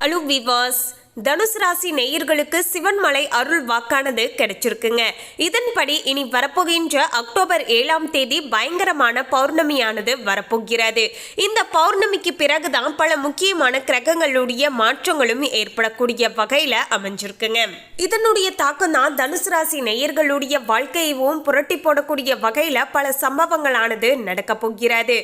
Alô, Bibos! தனுசு ராசி நேயர்களுக்கு சிவன்மலை அருள் வாக்கானது கிடைச்சிருக்குங்க. இதன்படி இனி வரப்போகின்ற அக்டோபர் ஏழாம் தேதி பயங்கரமான பௌர்ணமியானது வரப்போகிறது. இந்த பௌர்ணமிக்கு பிறகுதான் பல முக்கியமான கிரகங்களுடைய மாற்றங்களும் ஏற்படக்கூடிய வகையில அமைஞ்சிருக்குங்க. இதனுடைய தாக்கம் தான் தனுசு ராசி நேயர்களுடைய வாழ்க்கையவும் புரட்டி போடக்கூடிய வகையில பல சம்பவங்களானது நடக்க போகிறது.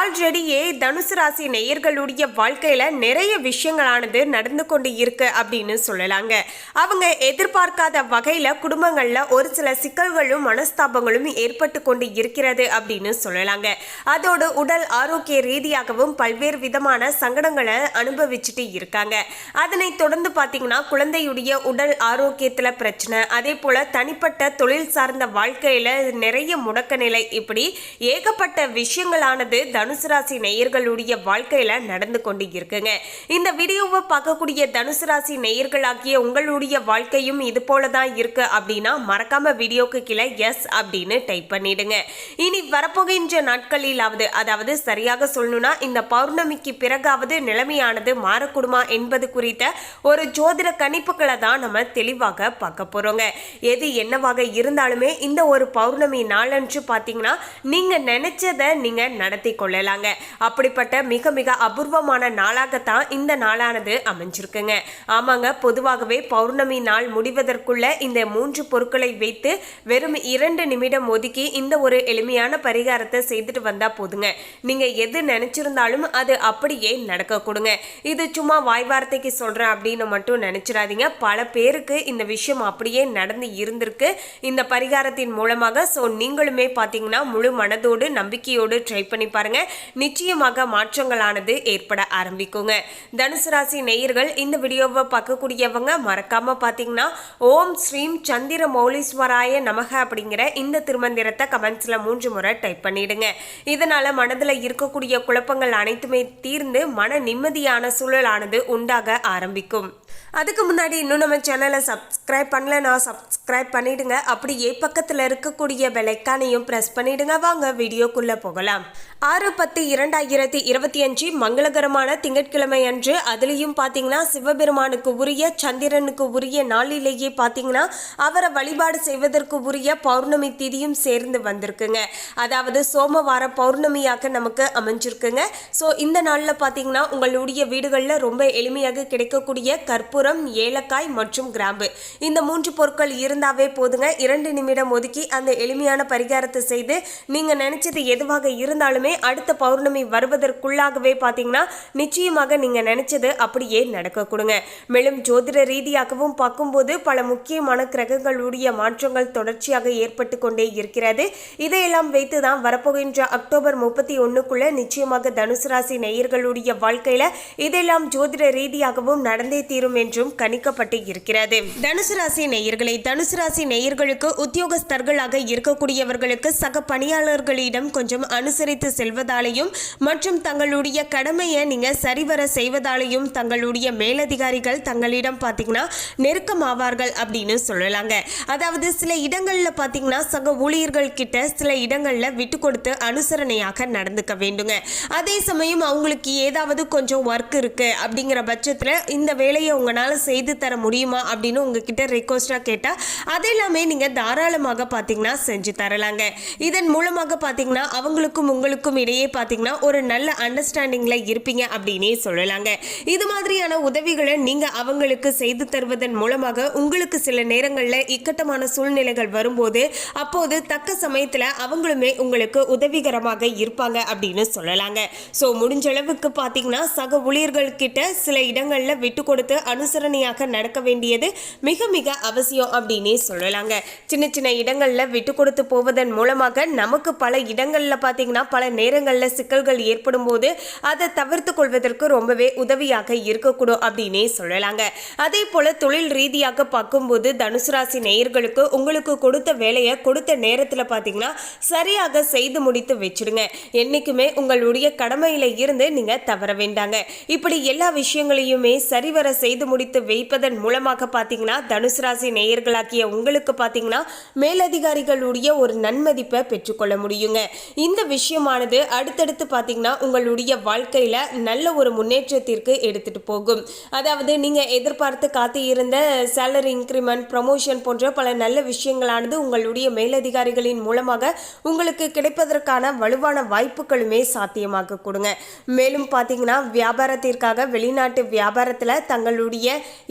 ஆல்ரெடியே தனுசு ராசி நேயர்களுடைய வாழ்க்கையில நிறைய விஷயங்களானது நடந்து கொண்டு இருக்கு. அப்படின்னு சொல்லலாங்க. அவங்க எதிர்பார்க்காத வகையில் குடும்பங்களில் ஒரு சில சிக்கல்களும் மனஸ்தாபங்களும் ஏற்பட்டு கொண்டு இருக்கிறது அப்படின்னு சொல்லலாங்க. அதோடு உடல் ஆரோக்கிய ரீதியாகவும் பல்வேறு விதமான சங்கடங்களை அனுபவிச்சுட்டு இருக்காங்க. அதனை தொடர்ந்து பார்த்தீங்கன்னா குழந்தையுடைய உடல் ஆரோக்கியத்துல பிரச்சனை அதே போல தனிப்பட்ட தொழில் சார்ந்த வாழ்க்கையில நிறைய முடக்க நிலை இப்படி ஏகப்பட்ட விஷயங்களானது தனுசு ராசி நேயர்களுடைய வாழ்க்கையில நடந்து கொண்டு இருக்குங்க. இந்த வீடியோவை பார்க்கக்கூடிய தனுசு ராசி நேயர்களாகிய உங்களுடைய வாழ்க்கையும் இது போல தான் இருக்கு அப்படின்னா மறக்காம வீடியோக்கு கீழே எஸ் அப்படின்னு டைப் பண்ணிடுங்க. இனி வரப்போகின்ற நாட்களிலாவது அதாவது சரியாக சொல்லணும்னா இந்த பௌர்ணமிக்கு பிறகாவது நிலைமையானது மாறக்கூடுமா என்பது குறித்த ஒரு ஜோதிட கணிப்புகளை தான் நம்ம தெளிவாக பார்க்க போறோங்க. எது என்னவாக இருந்தாலுமே இந்த ஒரு பௌர்ணமி நாளன்று பார்த்தீங்கன்னா நீங்க நினைச்சதை நீங்க நடத்தி கொள்ளலாங்க. அப்படிப்பட்ட மிக மிக அபூர்வமான நாளாகத்தான் இந்த நாளானது அமைஞ்சிருக்குங்க. ஆமாங்க. பொதுவாகவே பௌர்ணமி நாள் முடிவதற்குள்ள இந்த மூன்று பொருட்களை வைத்து வெறும் இரண்டு நிமிடம் ஒதுக்கி இந்த ஒரு எளிமையான பரிகாரத்தை செய்துட்டு வந்தா போதுங்க. நீங்க எது நினைச்சிருந்தாலும் அது அப்படியே நடக்க கொடுங்க. இது சும்மா வாய் வார்த்தைக்கு சொல்றேன் அப்படின்னு மட்டும் நினைச்சிடாதீங்க. பல பேருக்கு இந்த விஷயம் அப்படியே நடந்து இருந்திருக்கு. இந்த பரிகாரத்தின் மூலமாக ஸோ நீங்களுமே பார்த்தீங்கன்னா முழு மனதோடு நம்பிக்கையோடு ட்ரை பண்ணி பாருங்க. நிச்சயமாக மாற்றங்களானது ஏற்பட ஆரம்பிக்குங்க. தனுசு ராசி நேயர்கள் இந்த வீடியோவை பார்க்கக்கூடியவங்க மறக்காம பார்த்தீங்கன்னா ஓம் ஸ்ரீம் சந்திர மௌலீஸ்வராய நமக அப்படிங்கிற இந்த திருமந்திரத்தை கமெண்ட்ஸில் மூன்று முறை டைப் பண்ணிடுங்க. இதனால மனதில் இருக்கக்கூடிய குழப்பங்கள் அனைத்துமே தீர்ந்து மன நிம்மதியான சூழலானது உண்டாக ஆரம்பிக்கும். அதுக்கு முன்னாடி இன்னும் நம்ம சேனலை சப்ஸ்கிரைப் நான் சப்ஸ்கிரைப் பண்ணிவிடுங்க அப்படியே பக்கத்தில் இருக்கக்கூடிய பெலைக்கானையும் ப்ரெஸ் பண்ணிவிடுங்க வாங்க வீடியோக்குள்ளே போகலாம். ஆறு பத்து இரண்டாயிரத்தி இருபத்தி அஞ்சு மங்களகரமான திங்கட்கிழமை அன்று அதுலேயும் பார்த்தீங்கன்னா சிவபெருமானுக்கு உரிய சந்திரனுக்கு உரிய நாளிலேயே பார்த்தீங்கன்னா அவரை வழிபாடு செய்வதற்கு உரிய பௌர்ணமி திதியும் சேர்ந்து வந்திருக்குங்க. அதாவது சோமவார பௌர்ணமியாக நமக்கு அமைஞ்சிருக்குங்க. ஸோ இந்த நாளில் பார்த்தீங்கன்னா உங்களுடைய வீடுகளில் ரொம்ப எளிமையாக கிடைக்கக்கூடிய கற்பூரம் ஏலக்காய் மற்றும் கிராம்பு. இந்த மூன்று பொருட்கள் இருந்தாவே போதுங்க. இரண்டு நிமிடம் ஒதுக்கி அந்த எளிமையான பரிகாரத்தை செய்து நீங்கள் நினைச்சது எதுவாக இருந்தாலுமே அடுத்த பௌர்ணமி வருவதற்குள்ளாகவே பார்த்தீங்கன்னா நிச்சயமாக நீங்கள் நினைச்சது அப்படியே நடக்க கொடுங்க. மேலும் ஜோதிட ரீதியாகவும் பார்க்கும்போது பல முக்கியமான கிரகங்களுடைய மாற்றங்கள் தொடர்ச்சியாக ஏற்பட்டு கொண்டே இருக்கிறது. இதையெல்லாம் வைத்து தான் வரப்போகின்ற அக்டோபர் முப்பத்தி ஒன்றுக்குள்ள நிச்சயமாக தனுசு ராசி நேயர்களுடைய வாழ்க்கையில இதெல்லாம் ஜோதிட ரீதியாகவும் நடந்தே தீரும் என்று என்றும் கணிக்கப்பட்டு இருக்கிறது. தனுசு ராசி நேயர்களை தனுசு ராசி நேயர்களுக்கு உத்தியோகஸ்தர்களாக இருக்கக்கூடியவர்களுக்கு சக பணியாளர்களிடம் கொஞ்சம் அனுசரித்து செல்வதாலேயும் மற்றும் தங்களுடைய கடமையை நீங்க சரிவர செய்வதாலேயும் தங்களுடைய மேலதிகாரிகள் தங்களிடம் பார்த்தீங்கன்னா நெருக்கமாவார்கள் அப்படின்னு சொல்லலாங்க. அதாவது சில இடங்கள்ல பார்த்தீங்கன்னா சக ஊழியர்கள் கிட்ட சில இடங்கள்ல விட்டு கொடுத்து அனுசரணையாக நடந்துக்க வேண்டுங்க. அதே சமயம் அவங்களுக்கு ஏதாவது கொஞ்சம் ஒர்க் இருக்கு அப்படிங்கிற பட்சத்தில் இந்த வேலையை உங்களால் செய்து தர முடியுமா அப்படின்னு உங்ககிட்ட ரெக்வஸ்டாக கேட்டால் அதெல்லாமே நீங்கள் தாராளமாக பார்த்தீங்கன்னா செஞ்சு தரலாங்க. இதன் மூலமாக பார்த்தீங்கன்னா அவங்களுக்கும் உங்களுக்கும் இடையே பார்த்தீங்கன்னா ஒரு நல்ல அண்டர்ஸ்டாண்டிங்கில் இருப்பீங்க அப்படின்னே சொல்லலாங்க. இது மாதிரியான உதவிகளை நீங்கள் அவங்களுக்கு செய்து தருவதன் மூலமாக உங்களுக்கு சில நேரங்களில் இக்கட்டமான சூழ்நிலைகள் வரும்போது அப்போது தக்க சமயத்தில் அவங்களுமே உங்களுக்கு உதவிகரமாக இருப்பாங்க அப்படின்னு சொல்லலாங்க. ஸோ முடிஞ்ச அளவுக்கு பார்த்தீங்கன்னா சக ஊழியர்கள் கிட்ட சில இடங்களில் விட்டு கொடுத்து அனுசரணையாக நடக்க வேண்டியது மிக மிக அவசியம் அப்படின்னே சொல்லலாங்க. சின்ன சின்ன இடங்களில் விட்டு கொடுத்து போவதன் மூலமாக நமக்கு பல இடங்களில் பார்த்தீங்கன்னா பல நேரங்களில் சிக்கல்கள் ஏற்படும் போது அதை தவிர்த்து கொள்வதற்கு ரொம்பவே உதவியாக இருக்கக்கூடும் அப்படின்னே சொல்லலாங்க. அதே போல தொழில் ரீதியாக பார்க்கும்போது தனுசு ராசி நேயர்களுக்கு உங்களுக்கு கொடுத்த வேலையை கொடுத்த நேரத்தில் பார்த்தீங்கன்னா சரியாக செய்து முடித்து வச்சிடுங்க என்னைக்குமே உங்களுடைய கடமையில் இருந்து நீங்கள் தவற வேண்டாங்க. இப்படி எல்லா விஷயங்களையுமே சரிவர செய்து முடி முடித்து வைப்பதன் மூலமாக பார்த்தீங்கன்னா தனுசு ராசி நேயர்களாக்கிய உங்களுக்கு பார்த்தீங்கன்னா மேலதிகாரிகளுடைய ஒரு நன்மதிப்பை பெற்றுக்கொள்ள முடியுங்க. இந்த விஷயமானது அடுத்தடுத்து பார்த்தீங்கன்னா உங்களுடைய வாழ்க்கையில் நல்ல ஒரு முன்னேற்றத்திற்கு எடுத்துட்டு போகும். அதாவது நீங்கள் எதிர்பார்த்து காத்து இருந்த சேலரி இன்க்ரிமெண்ட் ப்ரமோஷன் போன்ற பல நல்ல விஷயங்களானது உங்களுடைய மேலதிகாரிகளின் மூலமாக உங்களுக்கு கிடைப்பதற்கான வலுவான வாய்ப்புகளுமே சாத்தியமாக கொடுங்க. மேலும் பார்த்தீங்கன்னா வியாபாரத்திற்காக வெளிநாட்டு வியாபாரத்தில் தங்களுடைய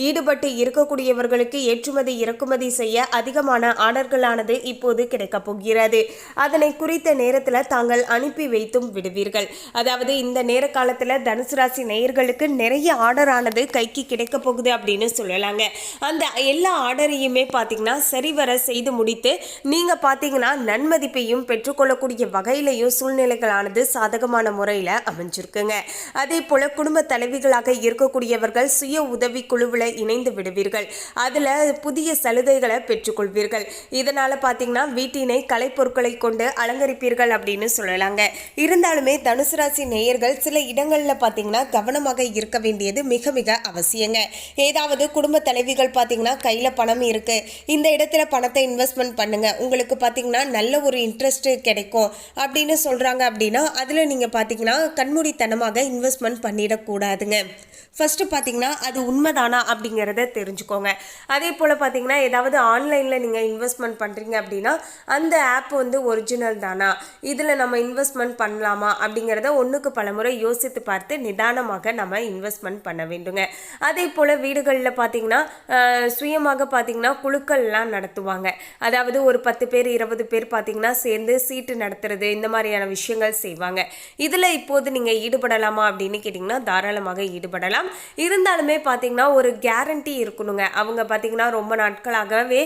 ஈடுபட்டு இருக்கக்கூடியவர்களுக்கு ஏற்றுமதி இறக்குமதி செய்ய அதிகமான ஆர்டர்களானது இப்போது கிடைக்கப் போகிறது. அதனை குறித்த நேரத்தில் தாங்கள் அனுப்பி வைத்தும் விடுவீர்கள். அதாவது இந்த நேர காலத்தில் தனுசு ராசி நேயர்களுக்கு நிறைய ஆர்டர் ஆனது கைக்கு கிடைக்க போகுது அப்படின்னு சொல்லலாங்க. அந்த எல்லா ஆர்டரையுமே பார்த்தீங்கன்னா சரிவர செய்து முடித்து நீங்கள் பார்த்தீங்கன்னா நன்மதிப்பையும் பெற்றுக்கொள்ளக்கூடிய வகையிலையும் சூழ்நிலைகளானது சாதகமான முறையில் அமைஞ்சிருக்குங்க. அதே போல குடும்ப தலைவிகளாக இருக்கக்கூடியவர்கள் சுய உதவி குழுவில் இணைந்து விடுவீர்கள். அதில் புதிய சலுகைகளை பெற்றுக்கொள்வீர்கள். இதனால் பார்த்தீங்கன்னா வீட்டினை கலைப்பொருட்களை கொண்டு அலங்கரிப்பீர்கள் அப்படின்னு சொல்லலாங்க. இருந்தாலுமே தனுசு ராசி நேயர்கள் சில இடங்களில் பார்த்தீங்கன்னா கவனமாக இருக்க வேண்டியது மிக மிக அவசியங்க. ஏதாவது குடும்ப தலைவிகள் பார்த்தீங்கன்னா கையில் பணம் இருக்கு. இந்த இடத்துல பணத்தை இன்வெஸ்ட்மெண்ட் பண்ணுங்க. உங்களுக்கு பார்த்தீங்கன்னா நல்ல ஒரு இன்ட்ரெஸ்ட்டு கிடைக்கும் அப்படின்னு சொல்றாங்க அப்படின்னா அதில் நீங்கள் பார்த்தீங்கன்னா கண்மூடித்தனமாக இன்வெஸ்ட்மெண்ட் பண்ணிடக்கூடாதுங்க. ஃபர்ஸ்ட் பார்த்தீங்கன்னா அது உண்மை தானா அப்படிங்கிறத தெரிஞ்சுக்கோங்க. அதே போல் பார்த்தீங்கன்னா ஏதாவது ஆன்லைனில் நீங்கள் இன்வெஸ்ட்மெண்ட் பண்ணுறீங்க அப்படின்னா அந்த ஆப் வந்து ஒரிஜினல் தானா? இதில் நம்ம இன்வெஸ்ட்மெண்ட் பண்ணலாமா? அப்படிங்கிறத ஒன்றுக்கு பல முறை யோசித்து பார்த்து நிதானமாக நம்ம இன்வெஸ்ட்மெண்ட் பண்ண வேண்டுங்க. அதே போல் வீடுகளில் பார்த்தீங்கன்னா சுயமாக பார்த்தீங்கன்னா குழுக்கள்லாம் நடத்துவாங்க. அதாவது ஒரு பத்து பேர் இருபது பேர் பார்த்தீங்கன்னா சேர்ந்து சீட்டு நடத்துறது இந்த மாதிரியான விஷயங்கள் செய்வாங்க. இதில் இப்போது நீங்கள் ஈடுபடலாமா அப்படின்னு கேட்டிங்கன்னா தாராளமாக ஈடுபடலாம். இருந்தாலுமே பார்த்தீங்கன்னா ஒரு கேரண்டி இருக்கணுங்க. அவங்க பார்த்திங்கன்னா ரொம்ப நாட்களாகவே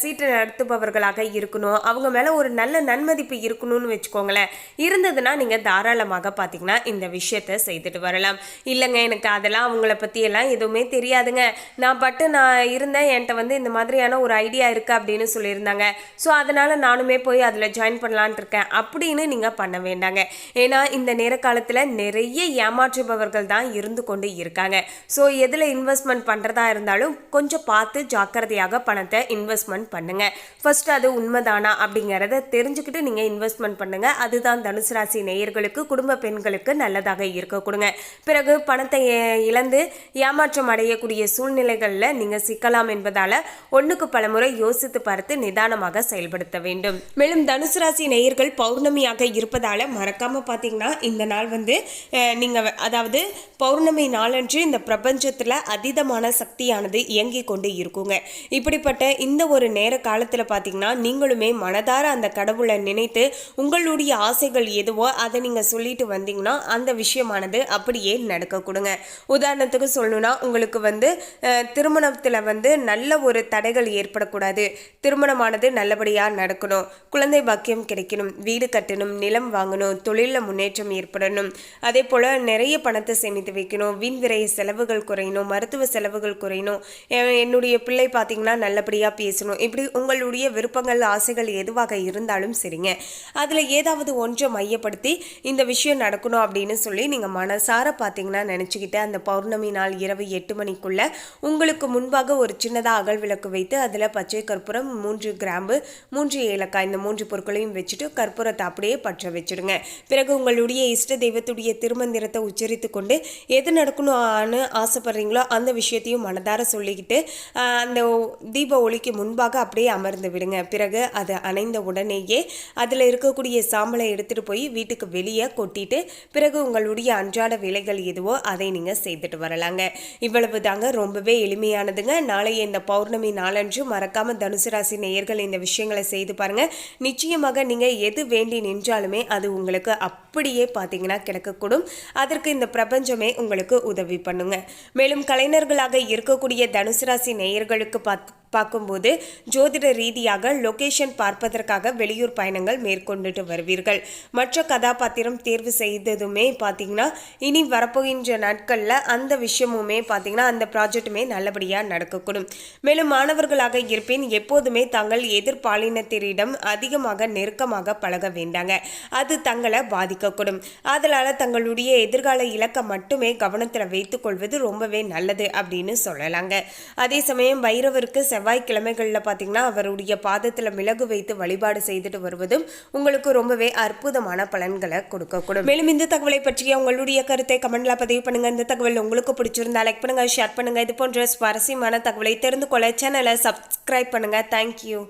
சீட்டு நடத்துபவர்களாக இருக்கணும். அவங்க மேலே ஒரு நல்ல நன்மதிப்பு இருக்கணும்னு வச்சுக்கோங்களேன். இருந்ததுன்னா நீங்கள் தாராளமாக பார்த்தீங்கன்னா இந்த விஷயத்த செய்துட்டு வரலாம். இல்லைங்க எனக்கு அதெல்லாம் அவங்கள பற்றியெல்லாம் எதுவுமே தெரியாதுங்க. நான் பட்டு நான் இருந்தேன் என்கிட்ட வந்து இந்த மாதிரியான ஒரு ஐடியா இருக்குது அப்படின்னு சொல்லியிருந்தாங்க. ஸோ அதனால் நானுமே போய் அதில் ஜாயின் பண்ணலான்ட்டு இருக்கேன். அப்படின்னு நீங்கள் பண்ண வேண்டாங்க. ஏன்னா இந்த நேர காலத்தில் நிறைய ஏமாற்றுபவர்கள் தான் இருந்து கொண்டு இருக்காங்க. ஸோ எதில் இன்வெஸ்ட்மெண்ட் பண்ணுறதா இருந்தாலும் கொஞ்சம் பார்த்து ஜாக்கிரதையாக பணத்தை இன்வெஸ்ட்மெண்ட் பண்ணுங்க. ஃபர்ஸ்ட் அது உண்மைதானா அப்படிங்கிறத தெரிஞ்சுக்கிட்டு நீங்கள் இன்வெஸ்ட்மெண்ட் பண்ணுங்க. அதுதான் தனுசு ராசி நேயர்களுக்கு குடும்ப பெண்களுக்கு நல்லதாக இருக்க கொடுங்க. பிறகு பணத்தை இழந்து ஏமாற்றம் அடையக்கூடிய சூழ்நிலைகளில் நீங்கள் சிக்கலாம் என்பதால் ஒன்றுக்கு பல முறை யோசித்து பார்த்து நிதானமாக செயல்படுத்த வேண்டும். மேலும் தனுசு ராசி நேயர்கள் பௌர்ணமியாக இருப்பதால் மறக்காமல் பார்த்தீங்கன்னா இந்த நாள் வந்து நீங்கள் அதாவது பௌர்ணமி நாளன்று இந்த பிரபஞ்சத்தில் அதீதமான சக்தியானது இயங்கிக் கொண்டு இருக்குங்க. இப்படிப்பட்ட இந்த ஒரு நேர காலத்தில் பார்த்தீங்கன்னா நீங்களுமே மனதார அந்த கடவுளை நினைத்து உங்களுடைய ஆசைகள் எதுவோ அதை நீங்கள் சொல்லிட்டு வந்தீங்கன்னா அந்த விஷயமானது அப்படியே நடக்க கொடுங்க உதாரணத்துக்கு சொல்லணும்னா உங்களுக்கு வந்து திருமணத்தில் வந்து நல்ல ஒரு தடைகள் ஏற்படக்கூடாது. திருமணமானது நல்லபடியாக நடக்கணும். குழந்தை பாக்கியம் கிடைக்கணும். வீடு கட்டணும். நிலம் வாங்கணும். தொழிலில் முன்னேற்றம் ஏற்படணும். அதே போல் நிறைய பணத்தை சேமித்து வைக்கணும். வீண் விரை செலவுகள் குறையணும். மருத்துவ செலவுகள் குறையணும். எ- என்னுடைய பிள்ளை பார்த்தீங்கன்னா நல்லபடியாக பேசணும். இப்படி உங்களுடைய விருப்பங்கள் ஆசைகள் எதுவாக இருந்தாலும் சரிங்க. அதில் ஏதாவது ஒன்றை மையப்படுத்தி இந்த விஷயம் நடக்கணும் அப்படின்னு சொல்லி நீங்கள் மனசார பார்த்தீங்கன்னா நினச்சிக்கிட்டு அந்த பௌர்ணமி நாள் இரவு எட்டு மணிக்குள்ளே உங்களுக்கு முன்பாக ஒரு சின்னதாக அகல் விளக்கு வைத்து அதில் பச்சை கற்பூரம் மூன்று கிராம்பு மூன்று ஏலக்காய் இந்த மூன்று பொருட்களையும் வச்சுட்டு கற்பூரத்தை அப்படியே பற்ற வச்சிடுங்க. பிறகு உங்களுடைய இஷ்ட தெய்வத்துடைய திருமந்திரத்தை உச்சரித்து கொண்டு எது நடக்கணும்னு ஆசைப்படுறீங்களோ அந்த விஷயத்தையும் மனதார சொல்லிக்கிட்டு அந்த தீப ஒளிக்கு முன்பாக அப்படியே அமர்ந்து விடுங்க. பிறகு அது அணைந்த உடனேயே அதில் இருக்கக்கூடிய சாம்பலை எடுத்துட்டு போய் வீட்டுக்கு வெளியே கொட்டிட்டு பிறகு உங்களுடைய அன்றாட வேலைகள் எதுவோ அதை நீங்கள் செய்துட்டு வரலாங்க. இவ்வளவு தாங்க ரொம்பவே எளிமையானதுங்க. நாளைய இந்த பௌர்ணமி நாளன்று மறக்காம தனுசு ராசி நேயர்கள் இந்த விஷயங்களை செய்து பாருங்க. நிச்சயமாக நீங்க எது வேண்டி நின்றாலுமே அது உங்களுக்கு அப்படியே பார்த்தீங்கன்னா கிடைக்கக்கூடும். அதற்கு இந்த பிரபஞ்சமே உங்களுக்கு உதவி பண்ணுங்க. மேலும் கலைஞர்களாக இருக்கக்கூடிய தனுசு ராசி நேயர்களுக்கு பார்த்து பார்க்கும்போது ஜோதிட ரீதியாக லொகேஷன் பார்ப்பதற்காக வெளியூர் பயணங்கள் மேற்கொண்டுட்டு வருவீர்கள். மற்ற கதாபாத்திரம் தேர்வு செய்ததுமே பார்த்தீங்கன்னா இனி வரப்போகின்ற நாட்களில் அந்த விஷயமுமே பார்த்தீங்கன்னா அந்த ப்ராஜெக்ட்டுமே நல்லபடியாக நடக்கக்கூடும். மேலும் மாணவர்களாக இருப்பின் எப்போதுமே தாங்கள் எதிர்பாலினத்தினரிடம் அதிகமாக நெருக்கமாக பழக வேண்டாங்க. அது தங்களை பாதிக்கக்கூடும். அதனால் தங்களுடைய எதிர்கால இலக்கை மட்டுமே கவனத்தில் வைத்துக்கொள்வது ரொம்பவே நல்லது அப்படின்னு சொல்லலாங்க. அதே சமயம் பைரவருக்கு செவ்வாய்க்கிழமைகளில் பார்த்தீங்கன்னா அவருடைய பாதத்தில் மிளகு வைத்து வழிபாடு செய்துட்டு வருவதும் உங்களுக்கு ரொம்பவே அற்புதமான பலன்களை கொடுக்கக்கூடும். மேலும் இந்த தகவலை பற்றிய உங்களுடைய கருத்தை கமெண்ட்ல பதிவு பண்ணுங்க. இந்த தகவல் உங்களுக்கு பிடிச்சிருந்தா லைக் பண்ணுங்க ஷேர் பண்ணுங்க. இது போன்ற சுவாரஸ்யமான தகவலை தெரிந்து கொள்ள சேனலை சப்ஸ்கிரைப் பண்ணுங்க. தேங்க்யூ